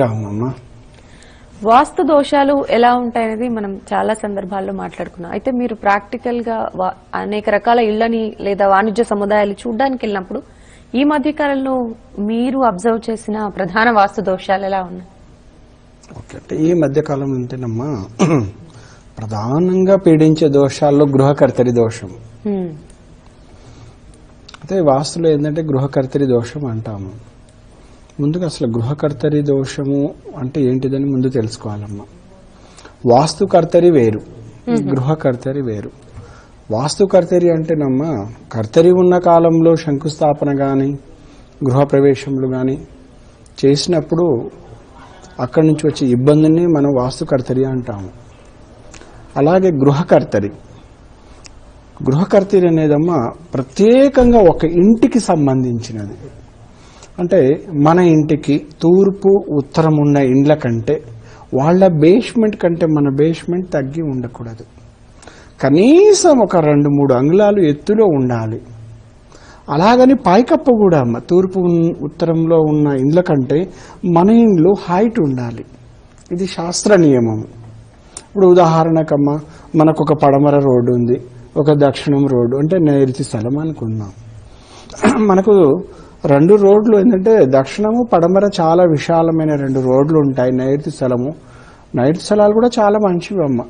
రామమ్మ. వాస్తు దోషాలు ఎలా ఉంటాయనేది మనం చాలా సందర్భాల్లో మాట్లాడుకున్నాం. అయితే మీరు ప్రాక్టికల్గా అనేక రకాల ఇళ్ళని లేదా వాణిజ్య సముదాయాలు చూడడానికి వెళ్ళినప్పుడు ఈ మధ్య కాలంలో మీరు అబ్జర్వ్ చేసిన ప్రధాన వాస్తు దోషాలు ఎలా ఉన్నాయి? ఓకే అంటే ఈ మధ్యకాలం అంటేనమ్మా ప్రధానంగా పీడించే దోషాల్లో గృహకర్తరి దోషం. అయితే వాస్తులో ఏంటంటే గృహకర్తరి దోషం అంటాము. ముందుగా అసలు గృహకర్తరి దోషము అంటే ఏంటిదని ముందు తెలుసుకోవాలమ్మా. వాస్తుకర్తరి వేరు. గృహకర్తరి వేరు. వాస్తుకర్తరి అంటేనమ్మా కర్తరి ఉన్న కాలంలో శంకుస్థాపన కానీ గృహప్రవేశములు కానీ చేసినప్పుడు అక్కడి నుంచి వచ్చే ఇబ్బందిని మనం వాస్తుకర్తరి అంటాము. అలాగే గృహకర్తరి. గృహకర్తరి అనేదమ్మా ప్రత్యేకంగా ఒక ఇంటికి సంబంధించినది. అంటే మన ఇంటికి తూర్పు ఉత్తరం ఉన్న ఇండ్ల కంటే వాళ్ళ బేస్మెంట్ కంటే మన బేస్మెంట్ తగ్గి ఉండకూడదు. కనీసం ఒక రెండు మూడు అంగుళాలు ఎత్తులో ఉండాలి. అలాగని పైకప్పు కూడా అమ్మ తూర్పు ఉత్తరంలో ఉన్న ఇండ్ల కంటే మన ఇండ్లు హైట్ ఉండాలి. ఇది శాస్త్ర నియమం. ఇప్పుడు ఉదాహరణకమ్మ మనకు ఒక పడమర రోడ్డు ఉంది ఒక దక్షిణం రోడ్డు అంటే నైరుతి స్థలం అనుకుందాం. మనకు రెండు రోడ్లు ఏంటంటే దక్షిణము పడమర చాలా విశాలమైన రెండు రోడ్లు ఉంటాయి. నైరుతి స్థలము. నైరుతి స్థలాలు కూడా చాలా మంచివి అమ్మ.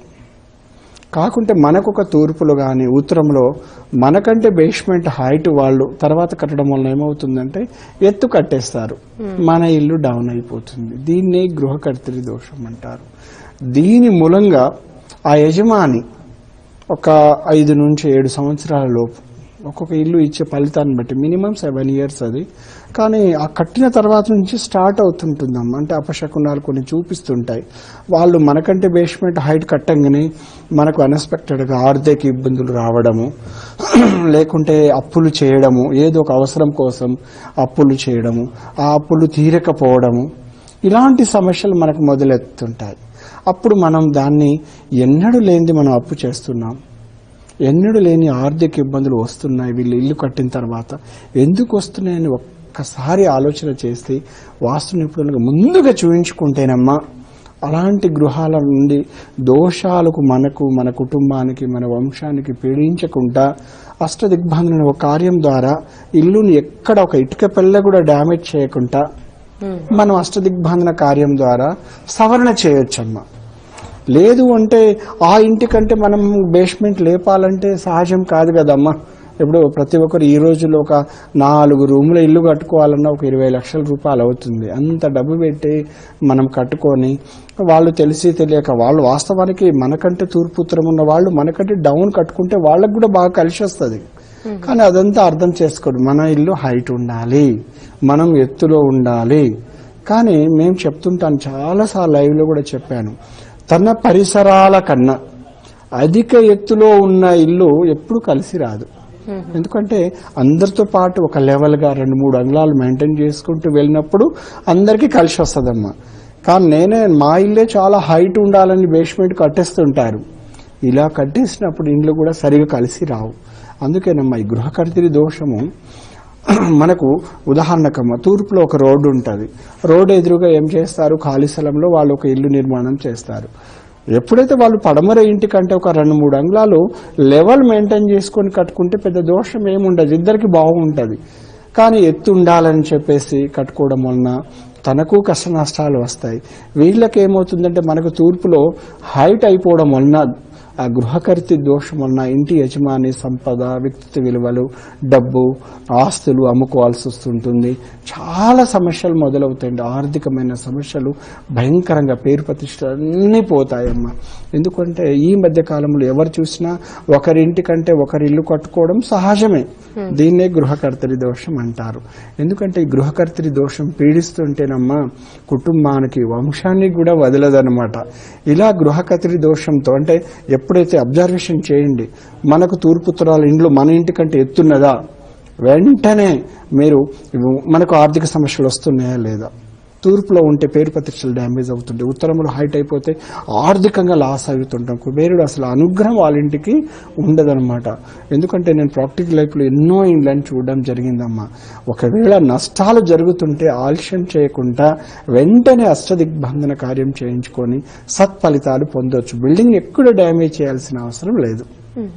కాకుంటే మనకు ఒక తూర్పులో కానీ ఉత్తరంలో మనకంటే బేస్మెంట్ హైట్ వాళ్ళు తర్వాత కట్టడం వల్ల ఏమవుతుందంటే ఎత్తు కట్టేస్తారు. మన ఇల్లు డౌన్ అయిపోతుంది. దీన్నే గృహకర్తరి దోషం అంటారు. దీని మూలంగా ఆ యజమాని ఒక ఐదు నుంచి ఏడు సంవత్సరాల లోపు ఒక్కొక్క ఇల్లు ఇచ్చే ఫలితాన్ని బట్టి. మినిమం సెవెన్ ఇయర్స్ అది. కానీ ఆ కట్టిన తర్వాత నుంచి స్టార్ట్ అవుతుంటుందమ్మ. అంటే అపశకునాలు కొన్ని చూపిస్తుంటాయి. వాళ్ళు మనకంటే బేస్మెంట్ హైట్ కట్టంగానే మనకు అన్ఎక్స్పెక్టెడ్గా ఆర్థిక ఇబ్బందులు రావడము లేకుంటే అప్పులు చేయడము ఏదో ఒక అవసరం కోసం అప్పులు చేయడము ఆ అప్పులు తీరకపోవడము ఇలాంటి సమస్యలు మనకు మొదలెత్తుంటాయి. అప్పుడు మనం దాన్ని ఎన్నడూ లేనిది మనం అప్పు చేస్తున్నాం. ఎన్నడూ లేని ఆర్థిక ఇబ్బందులు వస్తున్నాయి వీళ్ళు ఇల్లు కట్టిన తర్వాత ఎందుకు వస్తున్నాయని ఒక్కసారి ఆలోచన చేస్తే వాస్తు నిపుణులుగా ముందుగా చూయించుకుంటేనమ్మా అలాంటి గృహాల నుండి దోషాలకు మనకు మన కుటుంబానికి మన వంశానికి పీడించకుండా అష్టదిగ్బంధన ఒక కార్యం ద్వారా ఇల్లుని ఎక్కడ ఒక ఇటుక పిల్ల కూడా డ్యామేజ్ చేయకుండా హ్మ్. మనం అష్టదిగ్బంధన కార్యం ద్వారా సవరణ చేయొచ్చమ్మా లేదు అంటే ఆ ఇంటికంటే మనం బేస్మెంట్ లేపాలంటే సహజం కాదు కదమ్మా. ఇప్పుడు ప్రతి ఒక్కరు ఈ రోజుల్లో ఒక నాలుగు రూముల ఇల్లు కట్టుకోవాలన్నా ఒక ఇరవై లక్షల రూపాయలు అవుతుంది. అంత డబ్బు పెట్టి మనం కట్టుకొని వాళ్ళు తెలిసి తెలియక వాళ్ళు వాస్తవానికి మనకంటే తూర్పు ఉత్తరం ఉన్న వాళ్ళు మనకంటే డౌన్ కట్టుకుంటే వాళ్ళకు కూడా బాగా కలిసి వస్తుంది. కానీ అదంతా అర్థం చేసుకోడు. మన ఇల్లు హైట్ ఉండాలి. మనం ఎత్తులో ఉండాలి. కానీ మేము చెప్తుంటాను చాలాసార్లు లైవ్లో కూడా చెప్పాను. తన పరిసరాల కన్నా అధిక ఎత్తులో ఉన్న ఇల్లు ఎప్పుడు కలిసి రాదు. ఎందుకంటే అందరితో పాటు ఒక లెవెల్గా రెండు మూడు అంగళాలు మెయింటైన్ చేసుకుంటూ వెళ్ళినప్పుడు అందరికీ కలిసి వస్తుందమ్మా. కానీ నేనే మా ఇల్లే చాలా హైట్ ఉండాలని బేస్మెంట్ కట్టేస్తుంటారు. ఇలా కట్టేసినప్పుడు ఇండ్లు కూడా సరిగా కలిసి రావు. అందుకేనమ్మా ఈ గృహకర్తరి దోషము మనకు ఉదాహరణకమ్మ తూర్పులో ఒక రోడ్డు ఉంటుంది. రోడ్డు ఎదురుగా ఏం చేస్తారు? ఖాళీ స్థలంలో వాళ్ళు ఒక ఇల్లు నిర్మాణం చేస్తారు. ఎప్పుడైతే వాళ్ళు పడమర ఇంటికంటే ఒక రెండు మూడు అంగుళాలు లెవెల్ మెయింటైన్ చేసుకొని కట్టుకుంటే పెద్ద దోషం ఏముండదు. ఇద్దరికి బాగుంటుంది. కానీ ఎత్తు ఉండాలని చెప్పేసి కట్టుకోవడం వలన తనకు కష్ట నష్టాలు వస్తాయి. వీళ్ళకి ఏమవుతుందంటే మనకు తూర్పులో హైట్ అయిపోవడం వలన గృహకర్తి దోషం వలన ఇంటి యజమాని సంపద వ్యక్తిత్వ విలువలు డబ్బు ఆస్తులు అమ్ముకోవాల్సి వస్తుంటుంది. చాలా సమస్యలు మొదలవుతాయండి. ఆర్థికమైన సమస్యలు భయంకరంగా పేరు ప్రతిష్టలు అన్నీ పోతాయమ్మా. ఎందుకంటే ఈ మధ్య కాలంలో ఎవరు చూసినా ఒకరింటి కంటే ఒకరి ఇల్లు కట్టుకోవడం సహజమే. దీన్నే గృహకర్తరి దోషం అంటారు. ఎందుకంటే ఈ గృహకర్తరి దోషం పీడిస్తుంటేనమ్మా కుటుంబానికి వంశానికి కూడా వదలదనమాట ఇలా గృహకర్తరి దోషంతో అంటే ఎప్పుడైతే అబ్జర్వేషన్ చేయండి మనకు తూర్పుత్తరాల ఇండ్లు మన ఇంటి కంటే ఎత్తున్నదా? వెంటనే మీరు మనకు ఆర్థిక సమస్యలు వస్తున్నాయా లేదా? తూర్పులో ఉంటే పేరు ప్రతిష్టలు డ్యామేజ్ అవుతుండే ఉత్తరంలో హైట్ అయిపోతే ఆర్థికంగా లాస్ అవుతుంటాం. కుబేరుడు అసలు అనుగ్రహం వాళ్ళ ఇంటికి ఉండదన్నమాట. ఎందుకంటే నేను ప్రాక్టికల్ లైఫ్లో ఎన్నో ఇండ్లని చూడడం జరిగిందమ్మా. ఒకవేళ నష్టాలు జరుగుతుంటే ఆలస్యం చేయకుండా వెంటనే అష్టదిగ్బంధన కార్యం చేయించుకొని సత్ఫలితాలు పొందొచ్చు. బిల్డింగ్ ఎక్కడ డ్యామేజ్ చేయాల్సిన అవసరం లేదు.